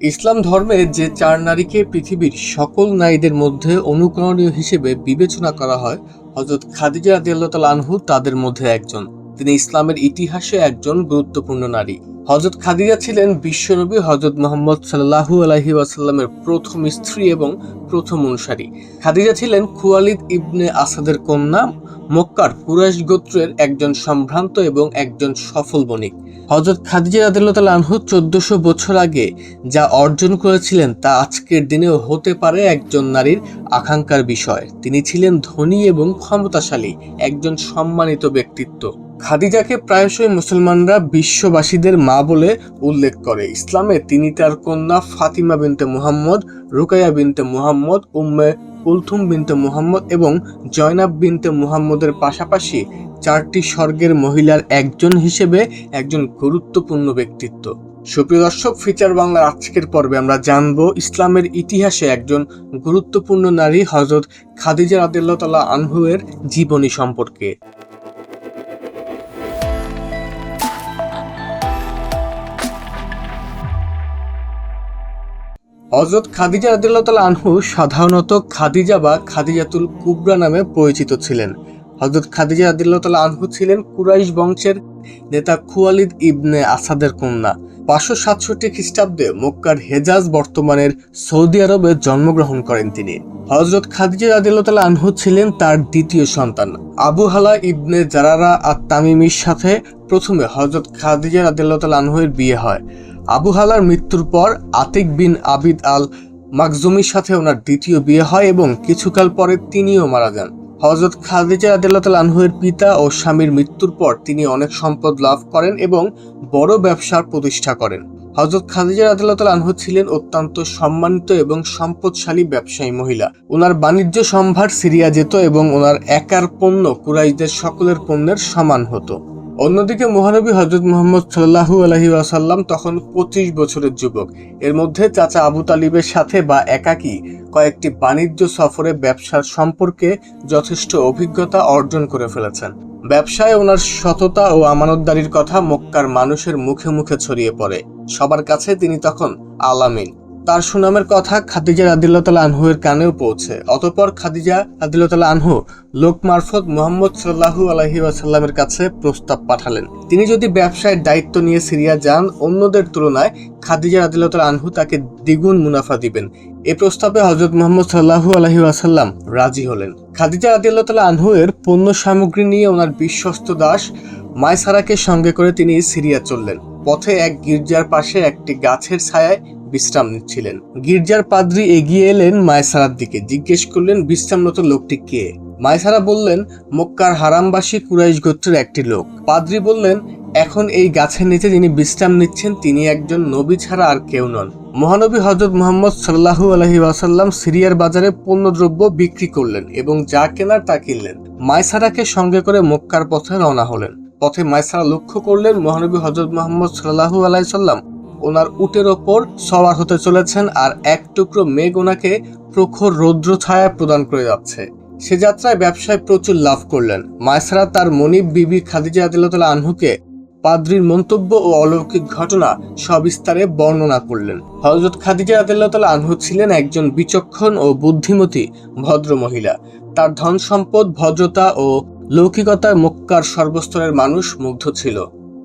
ইসলাম ধর্মে যে চার নারীকে পৃথিবীর সকল নারীদের মধ্যে অনুকরণীয় হিসেবে বিবেচনা করা হয় হজরত খাদিজা তাআলা আনহু তাদের মধ্যে একজন। তিনি ইসলামের ইতিহাসে একজন গুরুত্বপূর্ণ নারী। হজরত খাদিজা ছিলেন বিশ্বনবী হজরত মোহাম্মদ সাল্লাহু আলাইহি ওয়াসাল্লামের প্রথম স্ত্রী এবং প্রথম অনুসারী। খাদিজা ছিলেন খুয়ালিদ ইবনে আসাদের কন্যা, মক্কার কুরাইশ গোত্রের একজন সম্ভ্রান্ত এবং একজন সফল বণিক। হজরত খাদিজা রাদিয়াল্লাহু তাআলা আনহু চোদ্দশো বছর আগে যা অর্জন করেছিলেন তা আজকের দিনেও হতে পারে একজন নারীর আকাঙ্ক্ষার বিষয়। তিনি ছিলেন ধনী এবং ক্ষমতাশালী, একজন সম্মানিত ব্যক্তিত্ব। খাদিজাকে প্রায়শই মুসলমানরা বিশ্ববাসীদের মা বলে উল্লেখ করে। ইসলামে তিনি তার কন্যা ফাতিমা বিনতে মুহাম্মদ, রুকাইয়া বিনতে মুহাম্মদ, উম্মে কুলথুম বিনতে মুহাম্মদ এবং জয়নাব বিনতে মুহাম্মদের পাশাপাশি চারটি স্বর্গের মহিলার একজন হিসেবে একজন গুরুত্বপূর্ণ ব্যক্তিত্ব। সুপ্রিয় দর্শক, ফিচার বাংলার আজকের পর্বে আমরা জানব ইসলামের ইতিহাসে একজন গুরুত্বপূর্ণ নারী হজরত খাদিজা রাদিল্লাহ তালা আনহুয়ের জীবনী সম্পর্কে। হজরত খাদিজা রাদিল্লাহ তালা আনহু সাধারণত খাদিজা বা খাদিজাতুল কুবরা নামে পরিচিত ছিলেন। হজরত খাদিজা রাদিল্লাহ আনহু ছিলেন কুরাইশ বংশের নেতা খুয়ালিদ ইবনে আসাদের কন্যা। পাঁচশো সাতষট্টি খ্রিস্টাব্দে মক্কার হেজাজ বর্তমানের সৌদি আরবে জন্মগ্রহণ করেন তিনি। হজরত খাদিজা রাদিল্লাহ আনহু ছিলেন তার দ্বিতীয় সন্তান। আবু হালা ইবনে জারারা আর তামিমির সাথে প্রথমে হজরত খাদিজা রাদিল্লাহ আনহুয়ের বিয়ে হয়। আবু হালার মৃত্যুর পর আতিক বিন আবিদ আল মাকজুমির সাথে ওনার দ্বিতীয় বিয়ে হয় এবং কিছুকাল পরে তিনিও মারা যান। হজরত খাদিজা আদিল্লাহ আনহুয়ের পিতা ও স্বামীর মৃত্যুর পর তিনি অনেক সম্পদ লাভ করেন এবং বড় ব্যবসার প্রতিষ্ঠা করেন। হজরত খাদিজা আদিল্লাহ আনহু ছিলেন অত্যন্ত সম্মানিত এবং সম্পদশালী ব্যবসায়ী মহিলা। ওনার বাণিজ্য সম্ভার সিরিয়া যেত এবং ওনার একার পণ্য কুরাইশদের সকলের পণ্যের সমান হতো। অন্যদিকে মহানবী হজরত মোহাম্মদ সাল্লাহু আলহি আসাল্লাম তখন পঁচিশ বছরের যুবক। এর মধ্যে চাচা আবু তালিবের সাথে বা একাকী কয়েকটি বাণিজ্য সফরে ব্যবসার সম্পর্কে যথেষ্ট অভিজ্ঞতা অর্জন করে ফেলেছেন। ব্যবসায় ওনার সততা ও আমানতদারির কথা মক্কার মানুষের মুখে মুখে ছড়িয়ে পড়ে। সবার কাছে তিনি তখন আলামিন। তার সুনামের কথা খাদিজা রাদিল্লাহ আনহুয়ের কানেও পৌঁছে। অতপর খাদিজা রাদিল্লাহ আনহু লোক মারফত মোহাম্মদ সাল্লাহু আলহি আসাল্লামের কাছে প্রস্তাব পাঠালেন। তিনি যদি ব্যবসায়ের দায়িত্ব নিয়ে সিরিয়া যান, অন্যদের তুলনায় খাদিজা রাদিল্লাহ আনহু তাকে দ্বিগুণ মুনাফা দিবেন। এ প্রস্তাবে হজরত মোহাম্মদ সাল্লাহু আলহি আসাল্লাম রাজি হলেন। খাদিজা রাদিল্লাহ আনহু এর পণ্য সামগ্রী নিয়ে ওনার বিশ্বস্ত দাস মায়সারাকে সঙ্গে করে তিনি সিরিয়া চললেন। পথে এক গির্জার পাশে একটি গাছের ছায়ায় বিশ্রাম নিচ্ছিলেন। গির্জার পাদ্রি এগিয়ে এলেন মায়সারার দিকে। জিজ্ঞেস করলেন, বিশ্রামরত লোকটি কে? মায়সারা বললেন, মক্কার হারামবাসী কুরাইশ গোত্রের একটি লোক। পাদ্রি বললেন, এখন এই গাছের নিচে যিনি বিশ্রাম নিচ্ছেন, তিনি একজন নবী ছাড়া আর কেউ নন। মহানবী হজরত মোহাম্মদ সাল্লাহু আলহি ওয়াসাল্লাম সিরিয়ার বাজারে পণ্যদ্রব্য বিক্রি করলেন এবং যা কেনার তা কিনলেন। মায়সারাকে সঙ্গে করে মক্কার পথে রওনা হলেন। পথে মায়সারা লক্ষ্য করলেন মহানবী হজরত মোহাম্মদ সাল্লাহু আলাইসাল্লাম ওনার উটের ওপর সওয়ার হতে চলেছেন আর এক টুকরো মেঘ ওনাকে প্রখর রৌদ্র ছায়া প্রদান করে যাচ্ছে। সে যাত্রায় ব্যবসায় প্রচুর লাভ করলেন। মায়সারা তার মনিব বিবি খাদিজা আদিল্লাহ আনহুকে পাদ্রির মন্তব্য ও অলৌকিক ঘটনা সবিস্তারে বর্ণনা করলেন। হজরত খাদিজা আদিল্লাহ আনহু ছিলেন একজন বিচক্ষণ ও বুদ্ধিমতী ভদ্র মহিলা। তার ধন সম্পদ ভদ্রতা ও লৌকিকতায় মক্কার সর্বস্তরের মানুষ মুগ্ধ ছিল।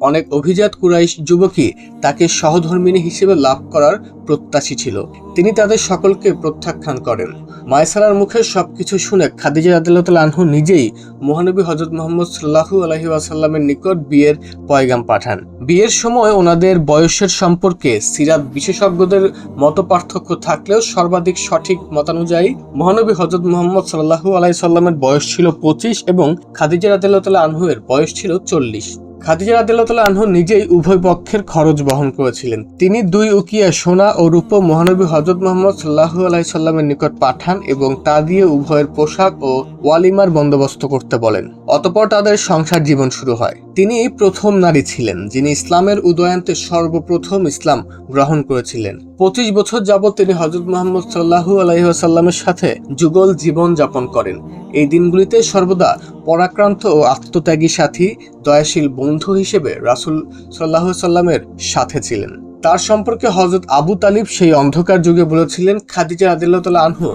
অনেক অভিজাত কুরাইশ যুবকই তাকে সহধর্মিনী হিসেবে লাভ করার প্রত্যাশী ছিল। তিনি তাদের সকলকে প্রত্যাখ্যান করেন। মায়সারার মুখে সবকিছু শুনে খাদিজা আদিল্লাহ আনহু নিজেই মহানবী হজরত মোহাম্মদ সাল্লাহু আলহি আসাল্লামের নিকট বিয়ের পয়গাম পাঠান। বিয়ের সময় ওনাদের বয়সের সম্পর্কে সিরাত বিশেষজ্ঞদের মত পার্থক্য থাকলেও সর্বাধিক সঠিক মতানুযায়ী মহানবী হজরত মোহাম্মদ সাল্লাহু আলাই সাল্লামের বয়স ছিল পঁচিশ এবং খাদিজা আদিল্লাহ আনহুয়ের বয়স ছিল চল্লিশ। খাদিজা রাদিল্লাহ আনহু নিজেই উভয় পক্ষের খরচ বহন করেছিলেন। তিনি দুই উকিয়া সোনা ও রূপ মহানবী হজরত মোহাম্মদ সাল্লাহ আলাইসাল্লামের নিকট পাঠান এবং তা দিয়ে উভয়ের পোশাক ও ওয়ালিমার বন্দোবস্ত করতে বলেন। অতপর তাদের সংসার জীবন শুরু হয়। তিনি প্রথম নারী ছিলেন, যিনি ইসলামের উদয়ান্তে সর্বপ্রথম ইসলাম গ্রহণ করেছিলেন। পঁচিশ বছর যাবৎ তিনি হজরত মোহাম্মদ সাল্লাহু আলাইসাল্লামের সাথে যুগল জীবন যাপন করেন। এই দিনগুলিতে সর্বদা পরাক্রান্ত ও আত্মত্যাগী সাথী, দয়াশীল বন্ধু হিসেবে রাসুল সাল্লাহ সাল্লামের সাথে ছিলেন। তার সম্পর্কে হজরত আবু তালিব সেই অন্ধকার যুগে বলেছিলেন, খাদিজা আদিল্লাহ আনহু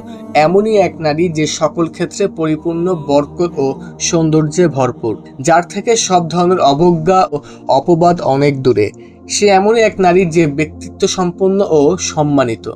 এমনই এক নারী যে সকল ক্ষেত্রে পরিপূর্ণ, বরকত ও সৌন্দর্যে ভরপুর, যার থেকে সব ধরনের অবজ্ঞা ও অপবাদ অনেক দূরে। সে এমনই এক নারী যে ব্যক্তিত্ব সম্পন্ন ও সম্মানিত।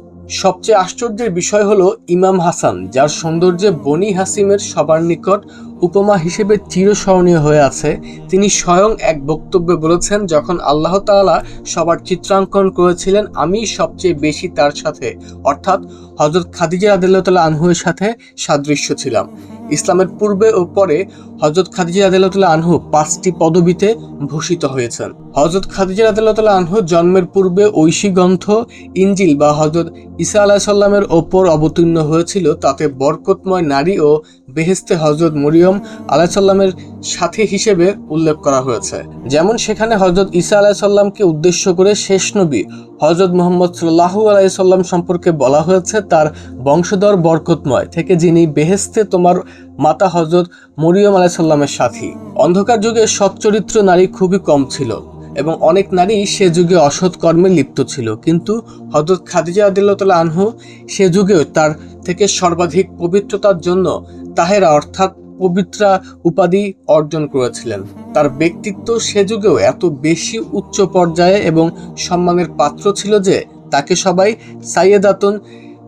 সবচেয়ে আশ্চর্যের বিষয় হলো ইমাম হাসান, যার সৌন্দর্যে বনি হাসিমের সবার নিকট উপমা হিসেবে চিরস্মরণীয় হয়ে আছে। তিনি স্বয়ং এক বক্তব্যে বলেছেন, যখন আল্লাহ তালা সবার চিত্রাঙ্কন করেছিলেন, আমি সবচেয়ে বেশি তার সাথে, অর্থাৎ হজরত খাদিজা আদিল্লাহ আনহুয়ের সাথে সাদৃশ্য ছিলাম। ইসলামের পূর্বে ও পরে হজরত খাদিজা আদিল্লাহ আনহু পাঁচটি পদবিতে ভূষিত হয়েছেন। হজরত খাদিজা আদিল্লাহ আনহু জন্মের পূর্বে ঐশী গ্রন্থ ইঞ্জিল বা হজরত ঈসা আলাহ সাল্লামের ওপর অবতীর্ণ হয়েছিল। তাতে বরকতময় নারী ও বেহেস্তে হজরত মরিয়ম আলাহ সাল্লামের সাথী হিসেবে উল্লেখ করা হয়েছে। যেমন সেখানে হজরত ঈসা আলাহ সাল্লামকে উদ্দেশ্য করে শেষ নবী হজরত মোহাম্মদ সাল্লাহু আলাইসাল্লাম সম্পর্কে বলা হয়েছে, তার বংশধর বরকতময়, থেকে যিনি বেহেস্তে তোমার মাতা হজরত মরিয়ম আলাইসাল্লামের সাথী। অন্ধকার যুগে সচ্চরিত্র নারী খুবই কম ছিল এবং অনেক নারী সে যুগে অসৎ কর্মে লিপ্ত ছিল। কিন্তু হজরত খাদিজা আদিল্লাহ আনহু সে যুগেও তার থেকে সর্বাধিক পবিত্রতার জন্য তাহেরা অর্থাৎ পবিত্রা উপাধি অর্জন করেছিলেন। তার ব্যক্তিত্ব সে যুগেও এত বেশি উচ্চ পর্যায়ে এবং সম্মানের পাত্র ছিল যে তাকে সবাই সাইয়েদাতুন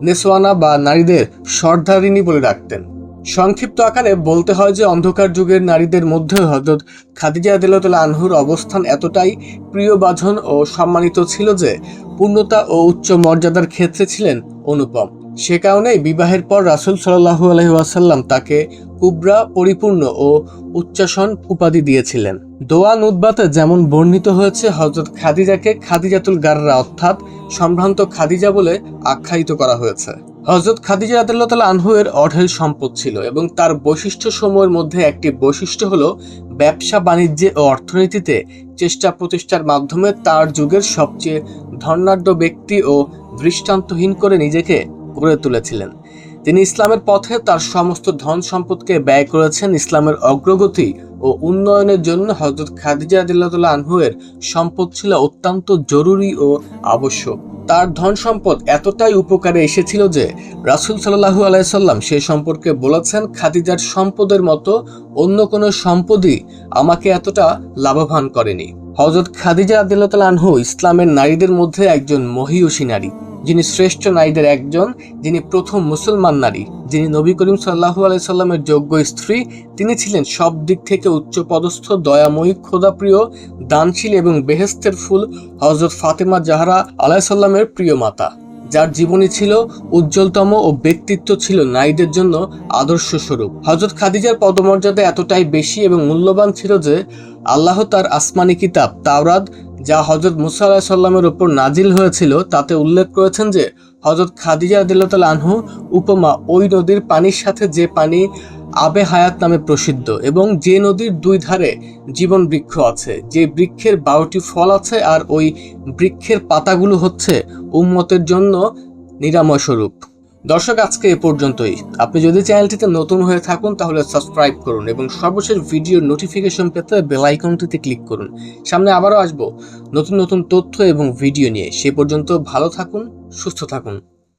নেসওয়ানা বা নারীদের সর্দারিনী বলে ডাকতেন। সংক্ষিপ্ত আকারে বলতে হয় যে অন্ধকার যুগের নারীদের মধ্যে হজরত খাদিজা আদিল্লাহ আনহুর অবস্থান এতটাই প্রিয়বাজন ও সম্মানিত ছিল যে পূর্ণতা ও উচ্চ মর্যাদার ক্ষেত্রে ছিলেন অনুপম। সে কারণেই বিবাহের পর রাসুল সাল্লাহু আলহিহাসাল্লাম তাকে কুবরা, পরিপূর্ণ ও উচ্চাসন উপাধি দিয়েছিলেন। দোয়া নুদবাতে যেমন বর্ণিত হয়েছে, হজরত খাদিজাকে খাদিজাতুল গাররা অর্থাৎ সম্ভ্রান্ত খাদিজা বলে আখ্যায়িত করা হয়েছে। হজরত খাদিজা আদাল্লাহ আনহুয়ের অঢেল সম্পদ ছিল এবং তার বৈশিষ্ট্য সময়ের মধ্যে একটি বৈশিষ্ট্য হলো ব্যবসা বাণিজ্যে ও অর্থনীতিতে চেষ্টা প্রতিষ্ঠার মাধ্যমে তার যুগের সবচেয়ে ধর্নাঢ্য ব্যক্তি ও দৃষ্টান্তহীন করে নিজেকে গড়ে তুলেছিলেন। তিনি ইসলামের পথে তার সমস্ত ধন সম্পদকে ব্যয় করেছেন ইসলামের অগ্রগতি ও উন্নয়নের জন্য হজরত খাদিজা আদিল্লাহ আনহুয়ের সম্পদ ছিল অত্যন্ত জরুরি ও আবশ্যক। তার ধন সম্পদ এতটাই উপকারে এসেছিল যে রাসুল সাল্লাহু আলাইসাল্লাম সে সম্পর্কে বলেছেন, খাদিজার সম্পদের মতো অন্য কোনো সম্পদই আমাকে এতটা লাভবান করেনি। হজরত খাদিজা আদিল্লাহ আনহু ইসলামের নারীদের মধ্যে একজন মহিয়সী নারী। যিনি শ্রেষ্ঠ নারীদের একজন, যিনি প্রথম মুসলমান নারী, যিনি নবী করিম সাল্লাহু আলাইসাল্লামের যোগ্য স্ত্রী, তিনি ছিলেন সব দিক থেকে উচ্চ পদস্থ দয়াময়ী, খোদাপ্রিয়, দানশীল এবং বেহেস্তের ফুল হজরত ফাতেমা জাহরা আলাইসাল্লামের প্রিয় মাতা। যার জীবনী ছিল উজ্জ্বলতম ও ব্যক্তিত্ব ছিল নারীদের জন্য আদর্শ স্বরূপ হজরত খাদিজার পদমর্যাদা এতটাই বেশি এবং মূল্যবান ছিল যে, আল্লাহ তার আসমানি কিতাব তাওরাদ যা হজরত মুসা আলাহ সাল্লামের উপর নাজিল হয়েছিল, তাতে উল্লেখ করেছেন যে হজরত খাদিজা আদিল্লাহ আনহু উপমা ওই নদীর পানির সাথে যে পানি আবে হায়াত নামে প্রসিদ্ধ এবং যে নদীর দুই ধারে জীবন বৃক্ষ আছে, যে বৃক্ষের বারোটি ফল আছে আর ওই বৃক্ষের পাতাগুলো হচ্ছে উম্মতের জন্য নিরাময় স্বরূপ দর্শক, আজকে এ পর্যন্তই। আপনি যদি চ্যানেলটিতে নতুন হয়ে থাকুন, তাহলে সাবস্ক্রাইব করুন এবং সর্বশেষ ভিডিও নোটিফিকেশন পেতে বেল আইকনটিতে ক্লিক করুন। সামনে আবারও আসব নতুন নতুন তথ্য এবং ভিডিও নিয়ে। সে পর্যন্ত ভালো থাকুন, সুস্থ থাকুন।